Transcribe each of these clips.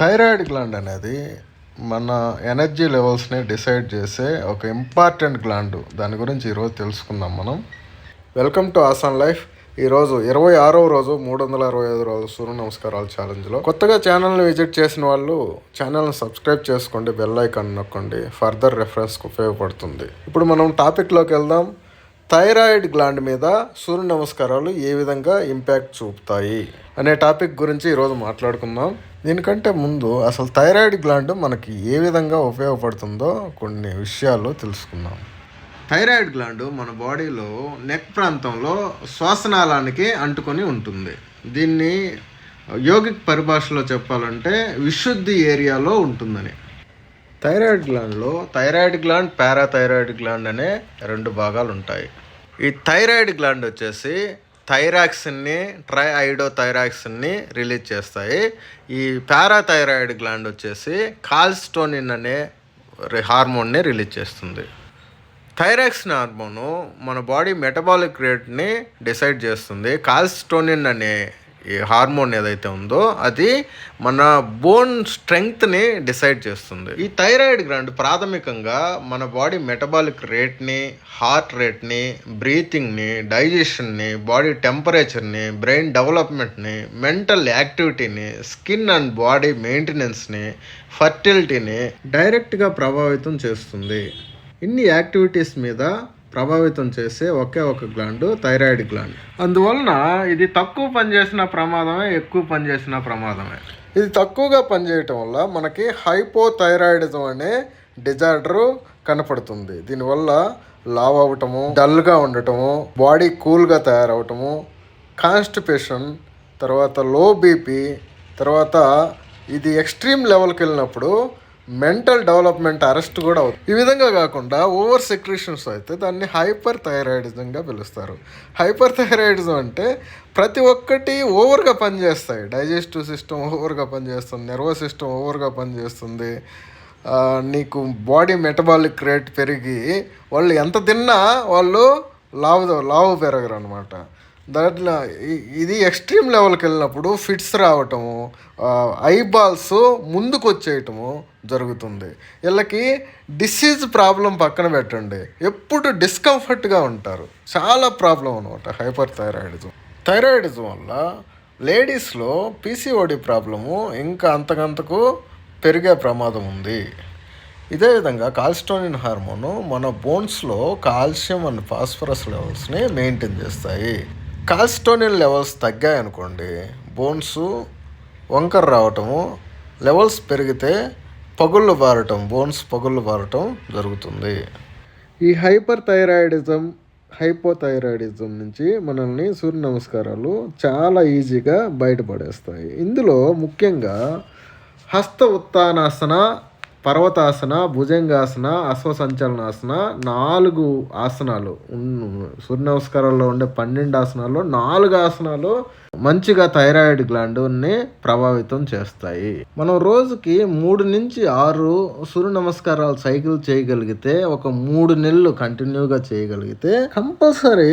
Thyroid gland అనేది మన energy లెవెల్స్ని డిసైడ్ చేసే ఒక ఇంపార్టెంట్ గ్లాండ్. దాని గురించి ఈరోజు తెలుసుకుందాం మనం. Welcome to Aasan life. ఈరోజు ఇరవై ఆరవ రోజు మూడు వందల అరవై ఐదు రోజు సూర్య నమస్కారాలు ఛాలెంజ్లో. కొత్తగా ఛానల్ని విజిట్ చేసిన వాళ్ళు ఛానల్ని సబ్స్క్రైబ్ చేసుకోండి బెల్ ఐకాన్ నొక్కండి ఫర్దర్ రెఫరెన్స్కి ఉపయోగపడుతుంది. ఇప్పుడు మనం టాపిక్లోకి వెళ్దాం. థైరాయిడ్ గ్లాండ్ మీద సూర్య నమస్కారాలు ఏ విధంగా ఇంపాక్ట్ చూపుతాయి అనే టాపిక్ గురించి ఈరోజు మాట్లాడుకుందాం. దీనికంటే ముందు అసలు థైరాయిడ్ గ్లాండ్ మనకి ఏ విధంగా ఉపయోగపడుతుందో కొన్ని విషయాలు తెలుసుకుందాం. థైరాయిడ్ గ్లాండ్ మన బాడీలో నెక్ ప్రాంతంలో శ్వాసనాళానికి అంటుకొని ఉంటుంది. దీన్ని యోగిక్ పరిభాషలో చెప్పాలంటే విశుద్ధి ఏరియాలో ఉంటుందని. థైరాయిడ్ గ్లాండ్లో థైరాయిడ్ గ్లాండ్ పారాథైరాయిడ్ గ్లాండ్ అనే రెండు భాగాలు ఉంటాయి. ఈ థైరాయిడ్ గ్లాండ్ వచ్చేసి థైరాక్సిన్ని ట్రై ఐడో థైరాక్సిన్ని రిలీజ్ చేస్తాయి. ఈ పారాథైరాయిడ్ గ్లాండ్ వచ్చేసి కాల్స్టోనిన్ అనే హార్మోన్ని రిలీజ్ చేస్తుంది. థైరాక్సిన్ హార్మోను మన బాడీ మెటబాలిక్ రేట్ని డిసైడ్ చేస్తుంది. కాల్స్టోనిన్ అనే హార్మోన్ ఏదైతే ఉందో అది మన బోన్ స్ట్రెంగ్త్ని డిసైడ్ చేస్తుంది. ఈ థైరాయిడ్ గ్రాండ్ ప్రాథమికంగా మన బాడీ మెటబాలిక్ రేట్ని హార్ట్ రేట్ని బ్రీతింగ్ని డైజెషన్ని బాడీ టెంపరేచర్ని బ్రెయిన్ డెవలప్మెంట్ని మెంటల్ యాక్టివిటీని స్కిన్ అండ్ బాడీ మెయింటెనెన్స్ని ఫర్టిలిటీని డైరెక్ట్గా ప్రభావితం చేస్తుంది. ఇన్ని యాక్టివిటీస్ మీద ప్రభావితం చేసే ఒకే ఒక గ్లాండ్ థైరాయిడ్ గ్లాండ్ అందువలన ఇది తక్కువ పనిచేసిన ప్రమాదమే ఎక్కువ పనిచేసిన ప్రమాదమే. ఇది తక్కువగా పనిచేయటం వల్ల మనకి హైపోథైరాయిడిజం అనే డిజార్డర్ కనపడుతుంది. దీనివల్ల లావ్ అవ్వటము డల్గా ఉండటము బాడీ కూల్గా తయారవటము కాన్స్టిపేషన్ తర్వాత లో బీపీ తర్వాత ఇది ఎక్స్ట్రీమ్ లెవెల్కి వెళ్ళినప్పుడు మెంటల్ డెవలప్మెంట్ అరెస్ట్ కూడా అవుతుంది. ఈ విధంగా కాకుండా ఓవర్ సెక్రేషన్స్ అయితే దాన్ని హైపర్ థైరాయిడిజంగా పిలుస్తారు. హైపర్ థైరాయిడిజం అంటే ప్రతి ఒక్కటి ఓవర్గా పనిచేస్తాయి. డైజెస్టివ్ సిస్టమ్ ఓవర్గా పనిచేస్తుంది నర్వస్ సిస్టమ్ ఓవర్గా పనిచేస్తుంది. నీకు బాడీ మెటబాలిక్ రేట్ పెరిగి వాళ్ళు ఎంత తిన్నా వాళ్ళు లావు లావు పెరగరు అనమాట దాంట్లో ఇది ఎక్స్ట్రీమ్ లెవెల్కి వెళ్ళినప్పుడు ఫిట్స్ రావటము ఐబాల్స్ ముందుకు వచ్చేయటము జరుగుతుంది. వీళ్ళకి డిసీజ్ ప్రాబ్లం పక్కన పెట్టండి. ఎప్పుడు డిస్కంఫర్ట్గా ఉంటారు. చాలా ప్రాబ్లం అనమాట హైపర్ థైరాయిడిజం థైరాయిడిజం వల్ల లేడీస్లో పీసీఓడి ప్రాబ్లము ఇంకా అంతకంతకు పెరిగే ప్రమాదం ఉంది. ఇదే విధంగా కాల్స్టోనిన్ హార్మోను మన బోన్స్లో కాల్షియం అండ్ ఫాస్ఫరస్ లెవెల్స్ని మెయింటైన్ చేస్తాయి. కాల్స్టోనిన్ లెవెల్స్ తగ్గాయి అనుకోండి బోన్స్ వంకర రావటము లెవెల్స్ పెరిగితే పగుళ్ళు బారటం బోన్స్ పగుళ్ళు బారటం జరుగుతుంది. ఈ హైపర్ థైరాయిడిజం హైపోథైరాయిడిజం నుంచి మనల్ని సూర్య నమస్కారాలు చాలా ఈజీగా బయటపడేస్తాయి. ఇందులో ముఖ్యంగా హస్త ఉత్తానాసన పర్వతాసన భుజంగాసన అశ్వసంచలనాసన నాలుగు ఆసనాలు. సూర్య నమస్కారాల్లో ఉండే పన్నెండు ఆసనాల్లో నాలుగు ఆసనాలు మంచిగా థైరాయిడ్ గ్లాండ్ని ప్రభావితం చేస్తాయి. మనం రోజుకి మూడు నుంచి ఆరు సూర్య నమస్కారాలు సైకిల్ చేయగలిగితే ఒక మూడు నెలలు కంటిన్యూగా చేయగలిగితే కంపల్సరీ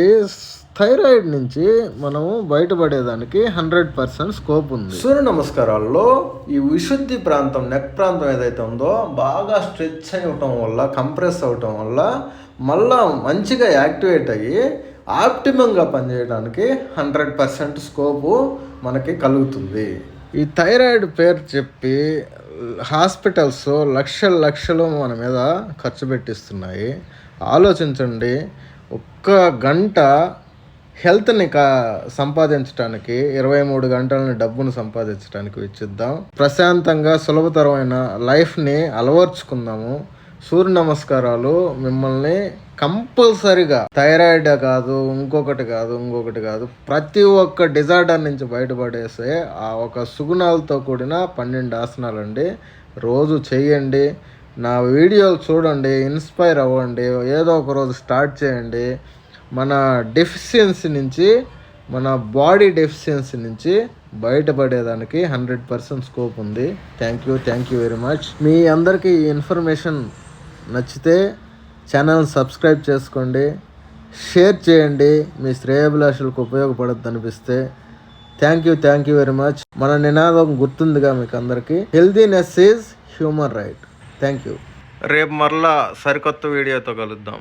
థైరాయిడ్ నుంచి మనము బయటపడేదానికి హండ్రెడ్ పర్సెంట్ స్కోప్ ఉంది. సూర్య నమస్కారాల్లో ఈ విశుద్ధి ప్రాంతం నెక్ ప్రాంతం ఏదైతే ఉందో బాగా స్ట్రెచ్ అవ్వటం వల్ల కంప్రెస్ అవ్వటం వల్ల మళ్ళా మంచిగా యాక్టివేట్ అయ్యి ఆప్టిమంగా పనిచేయడానికి హండ్రెడ్ పర్సెంట్ స్కోపు మనకి కలుగుతుంది. ఈ థైరాయిడ్ పేరు చెప్పి హాస్పిటల్స్ లక్షల లక్షలు మన మీద ఖర్చు పెట్టిస్తున్నాయి. ఆలోచించండి ఒక్క గంట హెల్త్ని కా సంపాదించడానికి ఇరవై మూడు గంటలని డబ్బును సంపాదించడానికి వెచ్చిద్దాం. ప్రశాంతంగా సులభతరమైన లైఫ్ని అలవర్చుకుందాము. సూర్య నమస్కారాలు. మిమ్మల్ని కంపల్సరిగా థైరాయిడ్ కాదు ఇంకొకటి కాదు ఇంకొకటి కాదు ప్రతి ఒక్క డిజార్డర్ నుంచి బయటపడేసే ఆ ఒక సుగుణాలతో కూడిన పన్నెండు ఆసనాలండి. రోజు చేయండి నా వీడియోలు చూడండి ఇన్స్పైర్ అవ్వండి. ఏదో ఒక రోజు స్టార్ట్ చేయండి. మన డెఫిషియన్సీ నుంచి మన బాడీ డెఫిషియన్సీ నుంచి బయటపడేదానికి హండ్రెడ్ పర్సెంట్ స్కోప్ ఉంది. Thank you thank you very much మీ అందరికీ ఈ ఇన్ఫర్మేషన్ నచ్చితే ఛానల్ సబ్స్క్రైబ్ చేసుకోండి. షేర్ చేయండి. మీ శ్రేయాభిలాషులకు ఉపయోగపడద్దు అనిపిస్తే. Thank you thank you very much మన నినాదం గుర్తుందిగా మీకు అందరికీ. Healthiness is human right thank you రేపు మరలా సరికొత్త వీడియోతో కలుద్దాం.